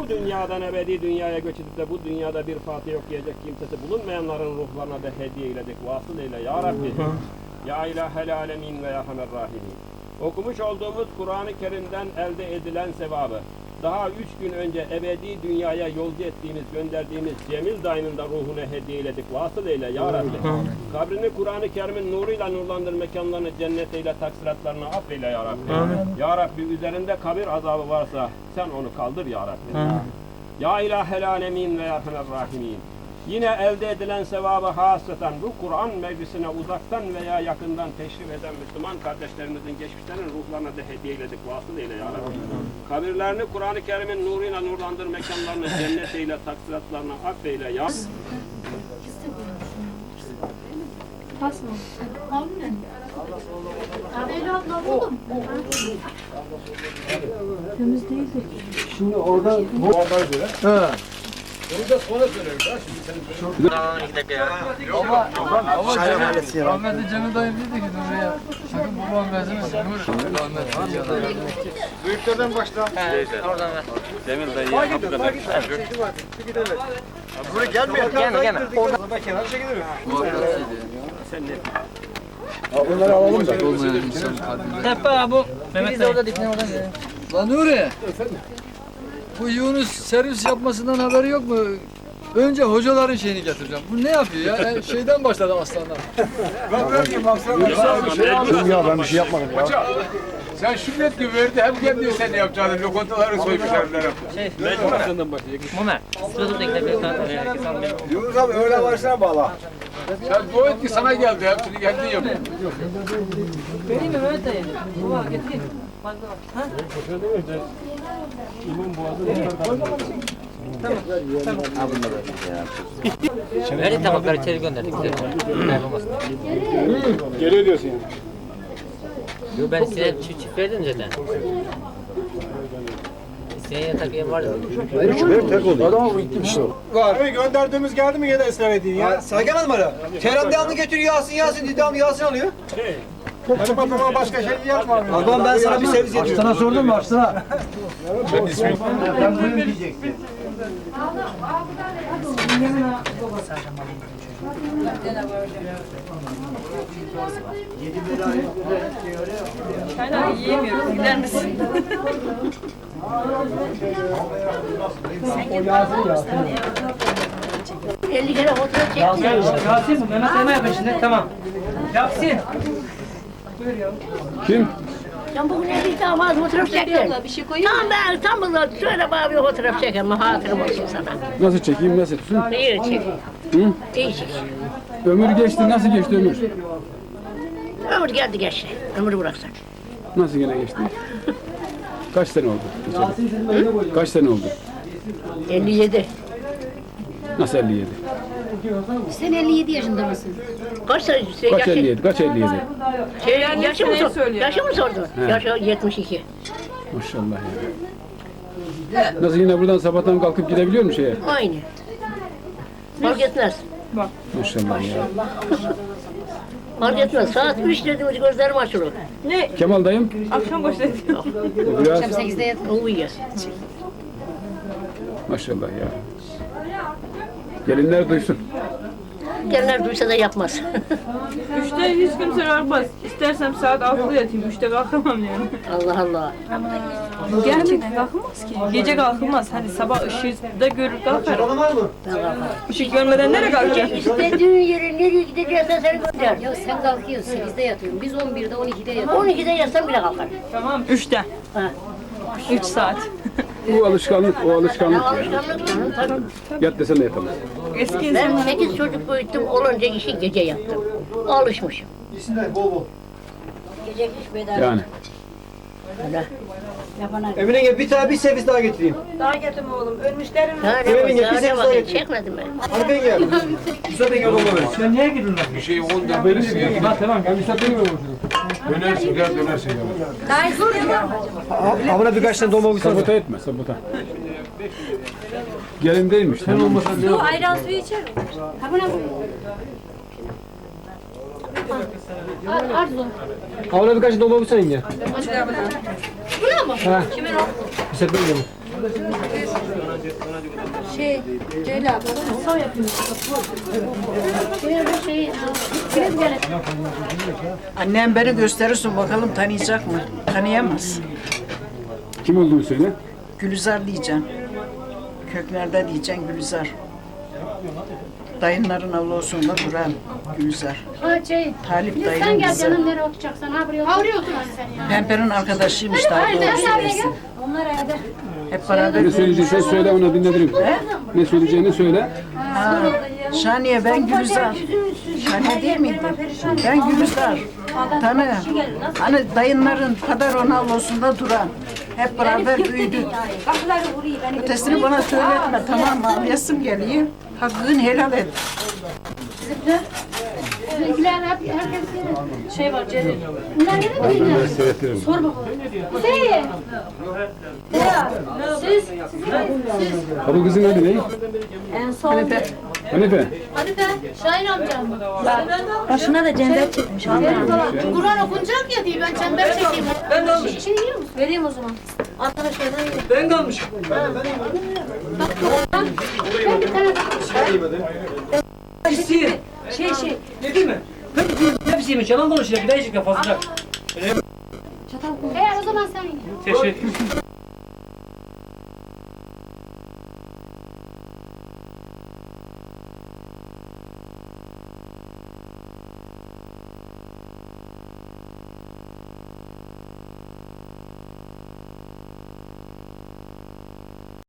bu dünyadan ebedi dünyaya göç edip de bu dünyada bir Fatiha okuyacak kimsesi bulunmayanların ruhlarına da hediye eyledik. Vasıl eyle ya Rabbi. Ya ilahel alemin ve ya hamer rahimin. Okumuş olduğumuz Kur'an-ı Kerim'den elde edilen sevabı daha üç gün önce ebedi dünyaya yolcu ettiğimiz, gönderdiğimiz Cemil dayının da ruhuna hediye eyledik. Vasıl eyle ya Rabbi. Kabrini Kur'an-ı Kerim'in nuruyla nurlandır, mekanlarını cennet eyle, taksiratlarını affeyle ya Rabbi. Ya Rabbi üzerinde kabir azabı varsa sen onu kaldır ya Rabbi. Ya ilahel alemin ve ya rahimin. Yine elde edilen sevabı hasreten bu Kur'an meclisine uzaktan veya yakından teşrif eden Müslüman kardeşlerimizin geçmişlerin ruhlarına da hediye eyledik. Vasıl eyle ya Rabbi. Kabirlerini Kur'an-ı Kerim'in nuruyla nurlandır, mekanlarını cennet eyle, taksiratlarını affeyle ya Basma. Anne. Temiz değildi. Şimdi orada Ha. Rahmetli Cemil dayım dedi ki Nuriye sakın babam benzemez. Nur rahmetli. büyüklerden başla. Cemil dayı hafiften Buraya gelmiyor. Gelme gelme. Orada kenar çekilir. Bunları alalım da. Olmayan insan kalbinde. Tepe bu. Mehmet oradan geliyor. Lan Nuri. Bu Yunus servis yapmasından haberi yok mu? Önce hocaların şeyini getireceğim. Bu ne yapıyor ya? E, şeyden başladı aslandan. Ben bırakayım baksana. Ya ben bir şey yapmadım ya. Sen şükret ki verdi hem kendi sen yapacaksın lokantaları soymuşlar bunlara. Şey, Mumer. Sırada dikine bir tane. Yunus abi öyle başına bağla. Sen dua et ki sana geldi hepsini kendi yap. Vereyim mi Mehmet dayı? Baba getireyim. Verdi tabakları içeri gönderdik. Geliyor diyorsun yani. Yo ben size çift çift verdim zaten. Senin yatak yerin vardı. Tek oluyor. Var. Abi gönderdiğimiz geldi mi ya da ısrar edin ya. Sana gelmedi mi ara? Kerem devamlı getiriyor Yasin Yasin diye devamlı Yasin alıyor. Benim babama başka şey yapma abi. Adam ben sana bir servis getiriyorum. Sana sordum mu açsana? Ben ismini Hala yiyemiyoruz. Gider misin? Yasin bu Mehmet Sema yapın şimdi tamam. Yasin. Sen bugün bir damat fotoğraf çektin. Bir şey koyayım Tamam ben tam bunu söyle bana bir fotoğraf çekelim. Hatırım olsun sana. Nasıl çekeyim nasıl? İyi çek. İyi çek. Ömür geçti nasıl geçti ömür? Ömür geldi geçti. Ömrü bıraksak. Nasıl gene geçti? Kaç sene oldu? Kaç sene oldu? 57. Nasıl 57? Sen 57 yaşında mısın? Kaç sene? Şey, Kaç yaşı, 57? Kaç 57? şey, yaşı mı söylüyor. Yaşı mı sordun? Yaşı 72. Maşallah ya. Nasıl yine buradan sabahtan kalkıp gidebiliyor mu şeye? Aynı. Fark etmez. Maşallah ya. Fark etmez. Saat 3 dediğimiz gözlerim açılır. Kemal dayım Akşam başladı. o biraz 8'de yat. O uyuyor. maşallah ya. Gelinler duysun. Gelenler duysa da yapmaz. Üçte hiç kimse kalkmaz. İstersem saat 6'da yatayım. Üçte kalkamam yani. Allah Allah. Gerçekten kalkılmaz ki. Gece kalkılmaz. Hani sabah ışığı da görür kalkar. Işık görmeden nereye kalkacak? İstediğin yere nereye gideceksen seni gönder. Ya sen kalkıyorsun 8'de yatıyorsun. Biz 11'de 12'de yatıyoruz. 12'de yatsam bile kalkar. Tamam. Üçte. Ha. Üç saat. O alışkanlık, o alışkanlık. Ya alışkanlık tabii. Yat desen de yatamaz. Eski Ben insan. 8 çocuk büyüttüm, olunca işi gece yaptım. Alışmışım. Gece hiç bedava. Yani. Öyle. Emine gel bir tane bir servis daha getireyim. Daha ne Yemin var, et, daha bir var, daha çekmedim ben. Hadi ben gel. Musa ben gel baba ver. bir şeyi ondan verirsin ya. Ha tamam ben misafir mi Dönersin gel dönersin gel. Abone birkaç tane dolma bir Sabota etme, sabota. Gelin değilmiş. Sen olmasan ne Su ayran suyu içer mi? Ha buna Arzu. Abone birkaç dolma bir sen ye. Buna mı? Ha. Kimin o? Bir sefer ben Şey, Ceyla. Sağ yapıyoruz. Şey, bu şey, biraz gel. Annem beni gösterirsin bakalım tanıyacak mı? Tanıyamaz. Kim olduğunu söyle. Gülizar diyeceğim. Köklerde diyeceksin Gülizar. Dayınların avlusunda duran Gülizar. Ha şey, Talip de sen dayının gel kızı. canım nereye oturacaksın? Ha buraya otur. Ha buraya otur sen ya. Pempe'nin arkadaşıymış daha Hayır, doğrusu sen dersin. Onlar evde. Hep beraber Ne söyleyeceksen söyle ona dinledirim. Ne söyleyeceğini söyle. Ha, Şaniye ben Gülizar. Şaniye değil miydi? Ben Gülizar. Tanı. Hani dayınların kadar Ronaldo'sunda duran. Hep beraber büyüdük. Ötesini bana söyletme tamam mı? Ağlayasım geliyor. Hakkını helal et. Bizimkiler hep herkes şey var Celil. Bunlar ne? Seyretirim. Sor bakalım. Hüseyin. Ya, siz, siz, Ha bu kızın adı ne? en son. Hanife. Hanife. Hanife, Şahin amcam. Başına da cennet çıkmış. Kur'an okunacak ya diye ben çember çekeyim. Ben de almışım. Şey yiyor musun? Vereyim o zaman. Arkadaşlardan yiyin. Ben kalmışım. Bak oradan. Ben bir tane İsteyeyim. şey şey. Yedin mi? Hepsi yemiş. Yalan konuşuyor. Bir daha yiyecek fazla. Eğer o zaman sen ye. Teşekkür